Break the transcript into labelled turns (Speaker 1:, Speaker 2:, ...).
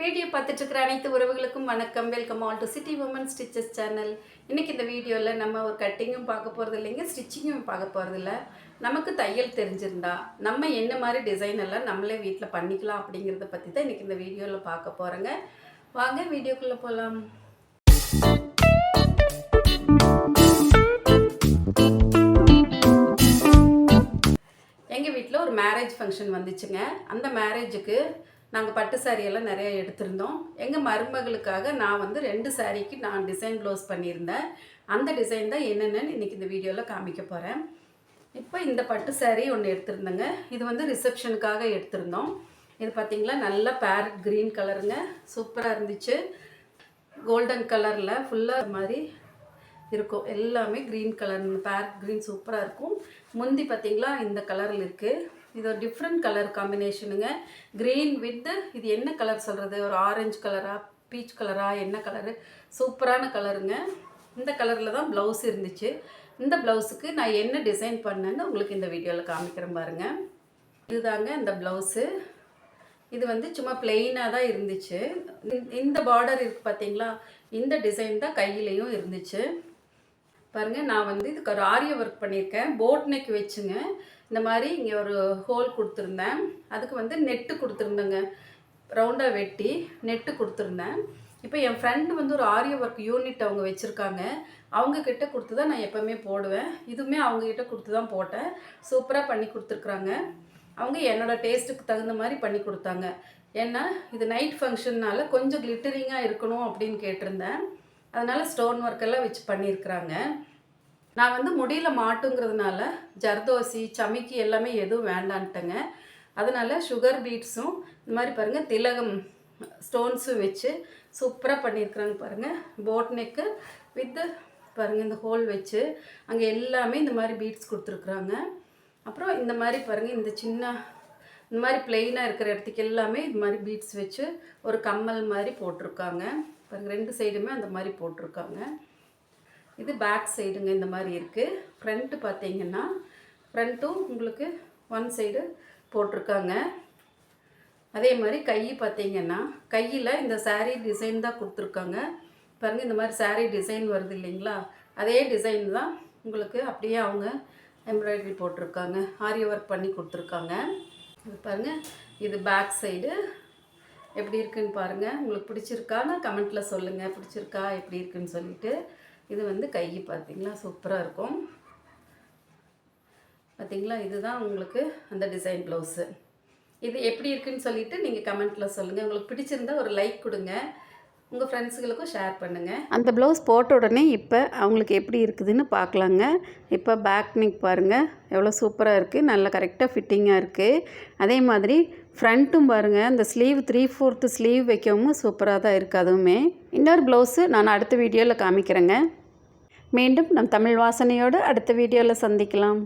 Speaker 1: Video பார்த்துட்டு இருக்கிற அனைத்து உறவுகளுக்கும் வணக்கம். Welcome all to city women stitches channel இன்னைக்கு இந்த வீடியோவில் நம்ம ஒரு கட்டிங்கும் பார்க்க போகிறது இல்லைங்க ஸ்டிச்சிங்கும் பார்க்க போகிறது இல்லை. நமக்கு தையல் தெரிஞ்சிருந்தா நம்ம என்ன மாதிரி டிசைன் எல்லாம் நம்மளே வீட்டில் பண்ணிக்கலாம் அப்படிங்கிறத பற்றி தான் இன்னைக்கு இந்த வீடியோவில் பார்க்க போகிறோங்க வாங்க வீடியோக்குள்ளே போகலாம் எங்கள் வீட்டில் ஒரு மேரேஜ் ஃபங்க்ஷன் வந்துச்சுங்க. அந்த மேரேஜுக்கு நாங்கள் பட்டு சாரியெல்லாம் எல்லாம் எடுத்திருந்தோம். எங்கள் மருமகளுக்காக நான் வந்து ரெண்டு சாரீக்கு நான் டிசைன் ப்ளவுஸ் பண்ணியிருந்தேன். அந்த டிசைன் தான் என்னென்னு இன்றைக்கி இந்த வீடியோவில் காமிக்க போகிறேன் இப்போ இந்த பட்டு saree ஒன்று எடுத்திருந்தேங்க. இது வந்து ரிசப்ஷனுக்காக எடுத்திருந்தோம். இது பார்த்திங்களா நல்ல பேரட் க்ரீன் கலருங்க சூப்பராக இருந்துச்சு. கோல்டன் கலரில் ஃபுல்லாக மாதிரி இருக்கும். எல்லாமே க்ரீன் கலர் பேரட் க்ரீன் சூப்பராக இருக்கும். முந்தி பார்த்திங்களா இந்த கலரில் இருக்குது இது ஒரு டிஃப்ரெண்ட் கலர் காம்பினேஷனுங்க க்ரீன் வித்து இது என்ன கலர் சொல்கிறது ஒரு ஆரஞ்சு கலராக பீச் கலராக என்ன கலரு சூப்பரான கலருங்க இந்த கலரில் தான் ப்ளவுஸ் இருந்துச்சு. இந்த ப்ளவுஸுக்கு நான் என்ன டிசைன் பண்ணேன்னு உங்களுக்கு இந்த வீடியோவில் காமிக்கிறேன் பாருங்கள் இதுதாங்க இந்த ப்ளவுஸு இது வந்து சும்மா பிளெயினாக தான் இருந்துச்சு. இந்த- இந்த பார்டர் இருக்குது பார்த்தீங்களா? இந்த டிசைன் தான் கையிலையும் இருந்துச்சு. பாருங்கள் நான் வந்து இதுக்கு ஒரு ஆரிய ஒர்க் பண்ணியிருக்கேன். போட் நெக் வச்சுங்க. இந்த மாதிரி இங்கே ஒரு ஹோல் கொடுத்துருந்தேன். அதுக்கு வந்து நெட்டு கொடுத்துருந்தேங்க. ரவுண்டாக வெட்டி நெட்டு கொடுத்துருந்தேன். இப்போ என் ஃப்ரெண்டு வந்து ஒரு ஆரிய ஒர்க் யூனிட் அவங்க வச்சுருக்காங்க. அவங்கக்கிட்ட கொடுத்து தான் நான் எப்போவுமே போடுவேன். இதுவுமே அவங்கக்கிட்ட கொடுத்து தான் போட்டேன். சூப்பராக பண்ணி கொடுத்துருக்குறாங்க. அவங்க என்னோட டேஸ்ட்டுக்கு தகுந்த மாதிரி பண்ணி கொடுத்தாங்க. ஏன்னா இது நைட் ஃபங்க்ஷன்னால் கொஞ்சம் கிளிட்டரிங்காக இருக்கணும் அப்படின்னு கேட்டிருந்தேன். அதனால் ஸ்டோன் ஒர்க் எல்லாம் வச்சு பண்ணியிருக்கிறாங்க. நான் வந்து முடியல மாட்டுங்கிறதுனால ஜர்தோசி சமைக்கி எல்லாமே எதுவும் வேண்டான்ட்டேங்க. அதனால் சுகர் பீட்ஸும் இந்த மாதிரி பாருங்கள் திலகம் ஸ்டோன்ஸும் வச்சு சூப்பராக பண்ணியிருக்கிறாங்க பாருங்கள் போட் நெக்கு வித்து பாருங்கள் இந்த ஹோல் வச்சு அங்கே எல்லாமே இந்த மாதிரி பீட்ஸ் கொடுத்துருக்குறாங்க. அப்புறம் இந்த மாதிரி பாருங்கள் இந்த சின்ன இந்த மாதிரி பிளெயினாக இருக்கிற இடத்துக்கு எல்லாமே இது மாதிரி பீட்ஸ் வச்சு ஒரு கம்மல் மாதிரி போட்டிருக்காங்க. பாருங்கள் ரெண்டு சைடுமே அந்த மாதிரி போட்டிருக்காங்க. இது பேக் சைடுங்க இந்த மாதிரி இருக்குது ஃப்ரண்ட்டு பார்த்தீங்கன்னா ஃப்ரண்ட்டும் உங்களுக்கு ஒன் சைடு போட்டிருக்காங்க. அதே மாதிரி கை பார்த்தீங்கன்னா கையில் இந்த சாரீ டிசைன் தான் கொடுத்துருக்காங்க. பாருங்கள் இந்த மாதிரி சாரீ டிசைன் வருது இல்லைங்களா? அதே டிசைன் தான் உங்களுக்கு அப்படியே அவங்க எம்ப்ராய்டரி போட்டிருக்காங்க. ஆரி ஒர்க் பண்ணி கொடுத்துருக்காங்க. இது பாருங்கள் இது பேக் சைடு எப்படி இருக்குன்னு பாருங்கள் உங்களுக்கு பிடிச்சிருக்கான்னு கமெண்ட்டில் சொல்லுங்கள் பிடிச்சிருக்கா? எப்படி இருக்குன்னு சொல்லிட்டு. இது வந்து கை பார்த்தீங்களா சூப்பராக இருக்கும். பார்த்தீங்களா இதுதான் உங்களுக்கு அந்த டிசைன் ப்ளவுஸு இது எப்படி இருக்குன்னு சொல்லிட்டு நீங்கள் கமெண்ட்டில் சொல்லுங்கள் உங்களுக்கு பிடிச்சிருந்தா ஒரு லைக் கொடுங்க. உங்கள் ஃப்ரெண்ட்ஸுகளுக்கும் ஷேர் பண்ணுங்கள்
Speaker 2: அந்த ப்ளவுஸ் போட்ட உடனே இப்போ அவங்களுக்கு எப்படி இருக்குதுன்னு பார்க்கலாங்க இப்போ பேக் நிக் பாருங்கள் எவ்வளோ சூப்பராக இருக்குது நல்லா கரெக்டாக ஃபிட்டிங்காக இருக்குது அதே மாதிரி ஃப்ரண்ட்டும் பாருங்கள் இந்த ஸ்லீவ் த்ரீ ஃபோர்த்து ஸ்லீவ் வைக்கவும் சூப்பராக தான் இருக்குது அதுவுமே. இன்னொரு ப்ளவுஸு நான் அடுத்த வீடியோவில் காமிக்கிறேங்க. மீண்டும் நம் தமிழ் வாசனையோடு அடுத்த வீடியோவில் சந்திக்கலாம்.